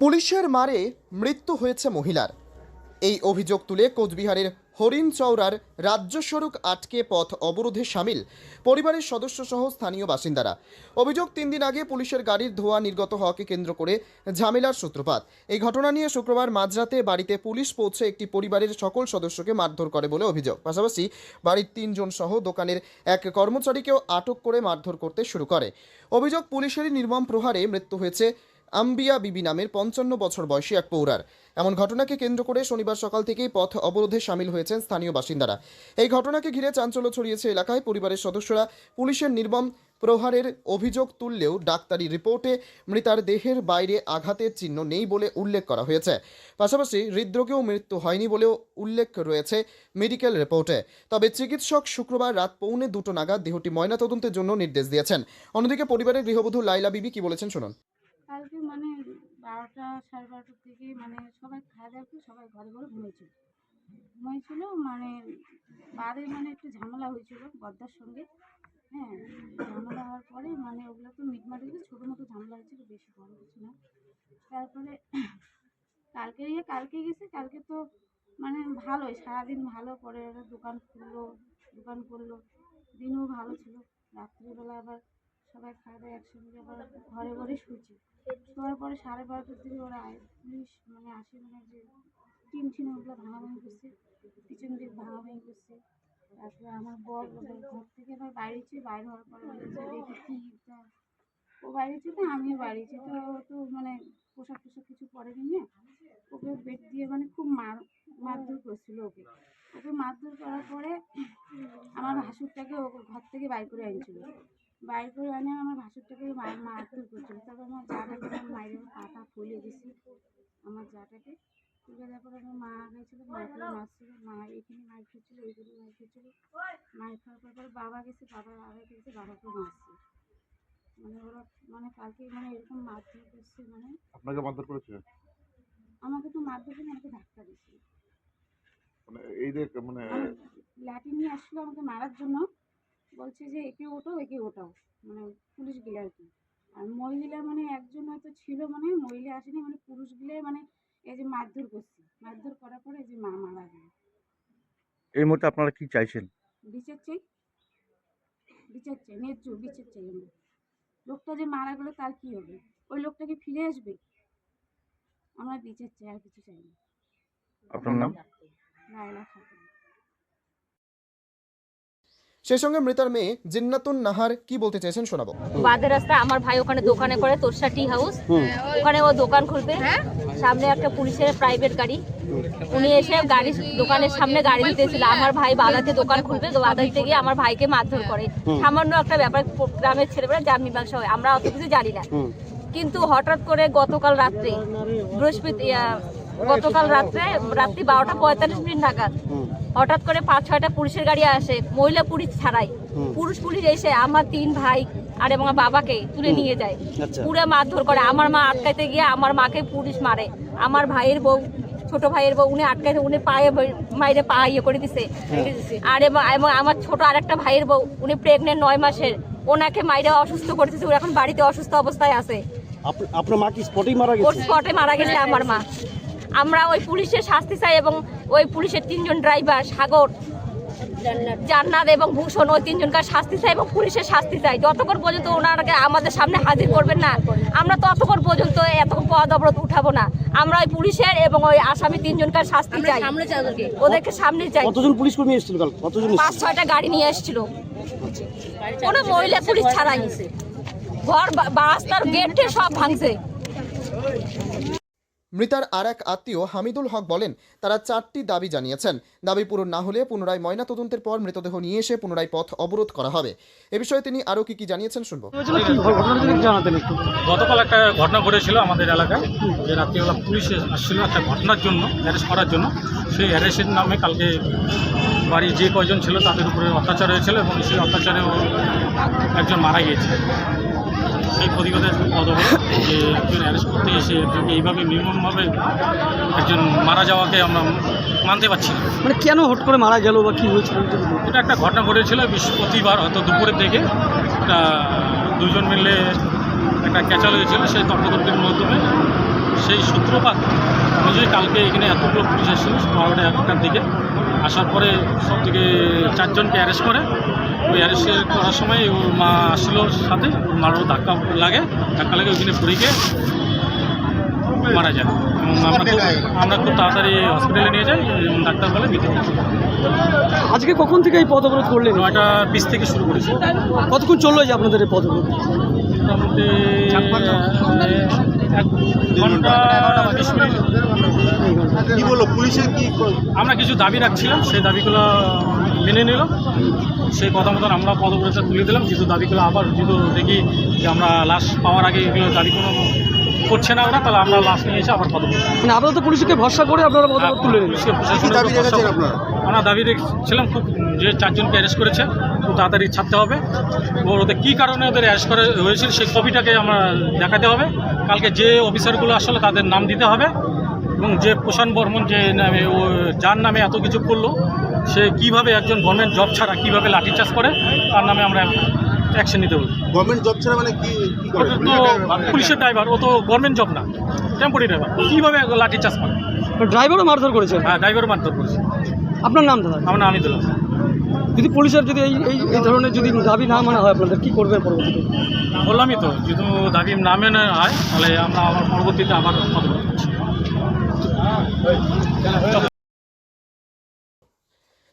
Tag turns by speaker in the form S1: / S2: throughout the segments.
S1: পুলিশের মারে মৃত্যু হয়েছে মহিলার। এই অভিযোগ তুলে কোচবিহারের হরিণ চৌড়ার রাজ্য সড়ক আটকে পথ অবরোধে সামিল পরিবারের সদস্য সহ স্থানীয় বাসিন্দারা। অভিযোগ, তিন দিন আগে পুলিশের গাড়ির ধোঁয়া নির্গত হওয়াকে কেন্দ্র করে ঝামেলার সূত্রপাত। এই ঘটনা নিয়ে শুক্রবার মাঝরাতে বাড়িতে পুলিশ পৌঁছে একটি পরিবারের সকল সদস্যকে মারধর করে বলে অভিযোগ। পাশাপাশি বাড়ির তিনজন সহ দোকানের এক কর্মচারীকেও আটক করে মারধর করতে শুরু করে। অভিযোগ, পুলিশেরই নির্মম প্রহারে মৃত্যু হয়েছে আম্বিয়া বিবি নামের পঞ্চান্ন বছর বয়সী এক পৌরার। এমন ঘটনাকে কেন্দ্র করে শনিবার সকাল থেকেই পথ অবরোধে সামিল হয়েছেন স্থানীয় বাসিন্দারা। এই ঘটনাকে ঘিরে চাঞ্চল্য ছড়িয়েছে এলাকায় পরিবারের সদস্যরা। পুলিশের নির্মম প্রহারের অভিযোগ তুললেও ডাক্তারি রিপোর্টে মৃতার দেহের বাইরে আঘাতের চিহ্ন নেই বলে উল্লেখ করা হয়েছে। পাশাপাশি হৃদরোগেও মৃত্যু হয়নি বলেও উল্লেখ রয়েছে মেডিকেল রিপোর্টে। তবে চিকিৎসক শুক্রবার রাত পৌনে দুটো নাগাদ দেহটি ময়নাতদন্তের জন্য নির্দেশ দিয়েছেন। অন্যদিকে পরিবারের গৃহবধূ লাইলা বিবি কি বলেছেন শুনুন।
S2: কালকে মানে বারোটা সাড়ে বারোটার থেকে মানে সবাই খাওয়া দাওয়া করে সবাই ঘরে ঘরে ঘুমিয়েছিল। ঘুমিয়েছিল মানে বারে মানে একটু ঝামেলা হয়েছিল বদ্দার সঙ্গে। হ্যাঁ ঝামেলা হওয়ার পরে মানে ওগুলো তো মিটমাট হয়েছে ছোটো মোটো ঝামেলা হয়েছিল, বেশি বড় কিছু না। তারপরে কালকে ইয়ে কালকে গেছে, কালকে তো মানে ভালোই, সারাদিন ভালো ওরা দোকান খুললো, দোকান করল, দিনও ভালো ছিল। রাত্রিবেলা আবার সবাই খাওয়া দাওয়া একসঙ্গে আবার ঘরে ঘরে শুয়েছি। শোয়ার পরে সাড়ে বারোটার দিকে ওরা পুলিশ মানে আসে মানে যে টিন টিন ওগুলো ভাঙাভাঙি করছে। পিছন দিক ভাঙাভাঙি করছে। তারপরে আমার বর ঘর থেকে আবার বাইরেছি বাইরে হওয়ার পরে দেখি কি তা ও বাইরেছে তো আমিও বাইরেছি তো ও তো মানে পোশাক টোশাক কিছু পরেনি না। ওকে বেড দিয়ে মানে খুব মার, মারধর করছিল ওকে। ওকে মারধর করার পরে আমার ভাসুরটাকে ও ঘর থেকে বাইর করে আনছিল। বাইর করে আনে আমার ভাসুরটাকে মা- মারধর করছিল তারপর আমার জাটাকে আমার মায়ের পাটা ফুলে দিছি আমার জাটাকে তুলে দেওয়ার পরে আমার মা গেছিল মাকে মারছিল মা এখানে মার খেয়েছিল ওইখানে মার খেয়েছিল। মার খাওয়ার পর পরে বাবা গেছে বাবা আগে গেছে বাবাকেও মারছে। মানে ওরা মানে কালকে মানে এরকম মারধর করছে মানে
S3: আপনাকে মারধর করেছে?
S2: আমাকে তো মারধর করে আমাকে ধাক্কা দিচ্ছে
S3: মানে এই যে মানে
S2: লাঠি নিয়ে আসলো আমাকে মারার জন্য। বলছে যে একে ওঠাও একে ওঠাও। মানে পুলিশ গিলে আর কি। আর মহিলা মানে একজন হয়তো ছিল মানে মহিলা আসেনি মানে পুরুষ গিলে মানে এই যে মারধর করছে। মারধর করার পরে এই যে মা মারা গেল।
S4: এই মুহূর্তে আপনারা কি চাইছেন?
S2: বিচার চাই। বিচার চাই ন্যায্য বিচার চাই আমরা। লোকটা যে মারা গেলো তার কি হবে? ওই লোকটা কি ফিরে আসবে? আমরা বিচার চাই আর কিছু চাই না।
S4: আপনার নাম?
S2: লাইলা খাতুন।
S1: সেই সঙ্গে মৃতার মেয়ে জিন্নাতুন নাহার কি বলতে চেয়েছেন শোনাবো।
S5: বাদের রাস্তায় আমার ভাই ওখানে দোকানে করে তোরসা টি হাউস। ওখানে ও দোকান খুলবে। সামনে একটা পুলিশের প্রাইভেট গাড়ি। উনি এসে গাড়ি দোকানের সামনে গাড়ি দিতেছিল আমার ভাই বাদাতে দোকান খুলবে তো বাদা দিতে গিয়ে আমার ভাইকে মারধর করে। সামান্য একটা ব্যাপার গ্রামের ছেলেমেয়েরা যার মীমাংসা হয়। আমরা অত কিছু জানি না। কিন্তু হঠাৎ করে গতকাল রাত্রে বৃহস্পতি গতকাল রাত্রে রাত্রি বারোটা পঁয়তাল্লিশ মিনিট নাগাদ। হঠাৎ করে পাঁচ ছয়টা পুলিশের গাড়ি আসে মহিলা পুলিশ ছাড়াই। পুরুষ পুলিশ এসে আমার তিন ভাই আর এবং আমার বাবাকে তুলে নিয়ে যায়। পুরো মারধর করে। আমার মা আটকাইতে গিয়ে আমার মাকে পুলিশ মারে। আমার ভাইয়ের বউ ছোট ভাইয়ের বউ উনি আটকাইতে উনি পায়ে মাইরে পা ইয়ে করে দিছে। আর এবং আমার ছোট আরেকটা ভাইয়ের বউ উনি প্রেগনেন্ট নয় মাসের। ওনাকে মাইরে অসুস্থ করে দিছে। ও এখন বাড়িতে অসুস্থ অবস্থায় আছে।
S6: আপনার মা কি স্পটেই মারা গেছে?
S5: স্পটে মারা গেছে আমার মা। আমরা ওই পুলিশের শাস্তি চাই এবং ওই পুলিশের তিনজন ড্রাইভার সাগর জান্নাত। এবং ভূষণ ওই তিনজনকার শাস্তি চাই এবং পুলিশের শাস্তি চাই। যতক্ষণ পর্যন্ত ওনারাকে আমাদের সামনে হাজির করবেন না আমরা ততক্ষণ পর্যন্ত এত পদ অবরোধ উঠাবো না। আমরা ওই পুলিশের এবং ওই আসামি তিনজনকার শাস্তি চাই। ওদেরকে। সামনে চাই।
S6: কতজন পুলিশ কর্মী এসেছিল
S5: পাঁচ ছয়টা গাড়ি নিয়ে এসেছিল। কোনো মহিলা পুলিশ ছাড়াই। ঘর বা- রাস্তার গেটে সব ভাঙছে।
S1: মৃতার আর এক আত্মীয় হামিদুল হক বলেন, তারা চারটি দাবি জানিয়েছেন। দাবি পূরণ না হলে পুনরায় ময়না তদন্তের পর মৃতদেহ নিয়ে এসে পুনরায় পথ অবরোধ করা হবে। এ বিষয়ে তিনি আরও কি কি জানিয়েছেন শুনব।
S7: গতকাল একটা ঘটনা ঘটেছিল আমাদের এলাকায়, যে রাত্রিবেলা পুলিশ আসছিল একটা ঘটনার জন্য, অ্যারেস্ট করার জন্য। সেই অ্যারেস্টের নামে কালকে বাড়ির যে কয়জন ছিল তাদের উপরে অত্যাচার হয়েছিল এবং সেই অত্যাচারে একজন মারা গিয়েছে। সেই প্রতিবাদে পদক্ষেপ যে একজন অ্যারেস্ট করতে এসে একজনকে এইভাবে নির্মমভাবে একজন মারা যাওয়াকে আমরা মানতে পারছি না।
S6: মানে কেন হট করে মারা গেল বা কী হয়েছিল
S7: এটা একটা ঘটনা ঘটেছিল বৃহস্পতিবার হয়তো দুপুরের দিকে। একটা দুজন মিলে একটা ক্যাচাল হয়েছিল সেই তর্কতর্কের মাধ্যমে। সেই সূত্রপাত অনুযায়ী কালকে এখানে এতগুলো পুলিশ এসেছিল বারোটা একটার দিকে। আসার পরে সব থেকে চারজনকে অ্যারেস্ট করে। ওই অ্যারেস্ট করার সময় ওর মা আসছিল সাথে ওর মারও ধাক্কা লাগে ধাক্কা লাগে ওইখানে পড়ে গিয়ে মারা যায়। এবং আমরা খুব আমরা খুব তাড়াতাড়ি হসপিটালে নিয়ে যাই এবং ডাক্তার বলে মৃত্যু
S6: আজকে কখন থেকে এই পথ অবরোধ করলেন?
S7: নয়টা বিশ থেকে শুরু করেছি।
S6: কতক্ষণ চলল যে আপনাদের এই পথ অবরোধ
S7: মোটামুটি এক ঘণ্টা। বিশ মিনিট।
S3: কি বলল পুলিশের কি
S7: আমরা কিছু দাবি রাখছিলাম সেই দাবিগুলো মেনে নিল। সেই কথা মতন আমরা পদপ্রচার তুলে দিলাম। যেহেতু দাবিগুলো আবার যেহেতু দেখি যে আমরা লাশ পাওয়ার আগে এগুলো দাবি কোনো করছে না ওরা তাহলে আমরা লাশ নিয়ে এসে আবার পদপ্রচার
S6: মানে আপনারা তো পুলিশকে ভরসা করে আপনারা পথ অবরোধ তুলে নিলেন?
S7: আমরা দাবি রেখেছিলাম খুব যে চারজনকে অ্যারেস্ট করেছে খুব তাড়াতাড়ি ছাড়তে হবে। ও ওদের কী কারণে ওদের অ্যারেস্ট করা হয়েছিল সেই কপিটাকে আমরা দেখাতে হবে। কালকে যে অফিসারগুলো আসলে তাদের নাম দিতে হবে। এবং যে প্রশান্ত বর্মন যে নামে ও যার নামে এত কিছু করল সে কীভাবে একজন গভর্নমেন্ট জব ছাড়া কীভাবে লাঠি চাষ করে তার নামে আমরা অ্যাকশন নিতে বলি
S3: গভর্নমেন্ট জব ছাড়া মানে কি
S7: পুলিশের ড্রাইভার ও তো গভর্নমেন্ট জব না টেম্পোরি ড্রাইভার কীভাবে লাঠি চাষ করে?
S6: ড্রাইভারও মারধর করেছে?
S7: হ্যাঁ ড্রাইভারও মারধর করেছে।
S6: আপনার নাম দাদা?
S7: আমার নাম আমিদুল্লাহ
S6: যদি পুলিশের যদি এই এই এই ধরনের যদি দাবি না মানা হয় আপনাদের কী করবেন পরবর্তীতে?
S7: বললামই তো যদি দাবি না মেনে হয় তাহলে আমরা আবার পরবর্তীতে আবার পদক্ষেপ করছি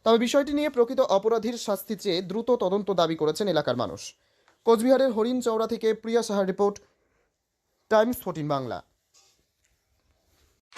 S1: তবে বিষয়টি নিয়ে প্রকৃত অপরাধীর শাস্তি চেয়ে দ্রুত তদন্ত দাবি করেছেন এলাকার মানুষ। কোচবিহারের হরিণ চৌড়া থেকে প্রিয়া সাহার report, times fourteen Bangla.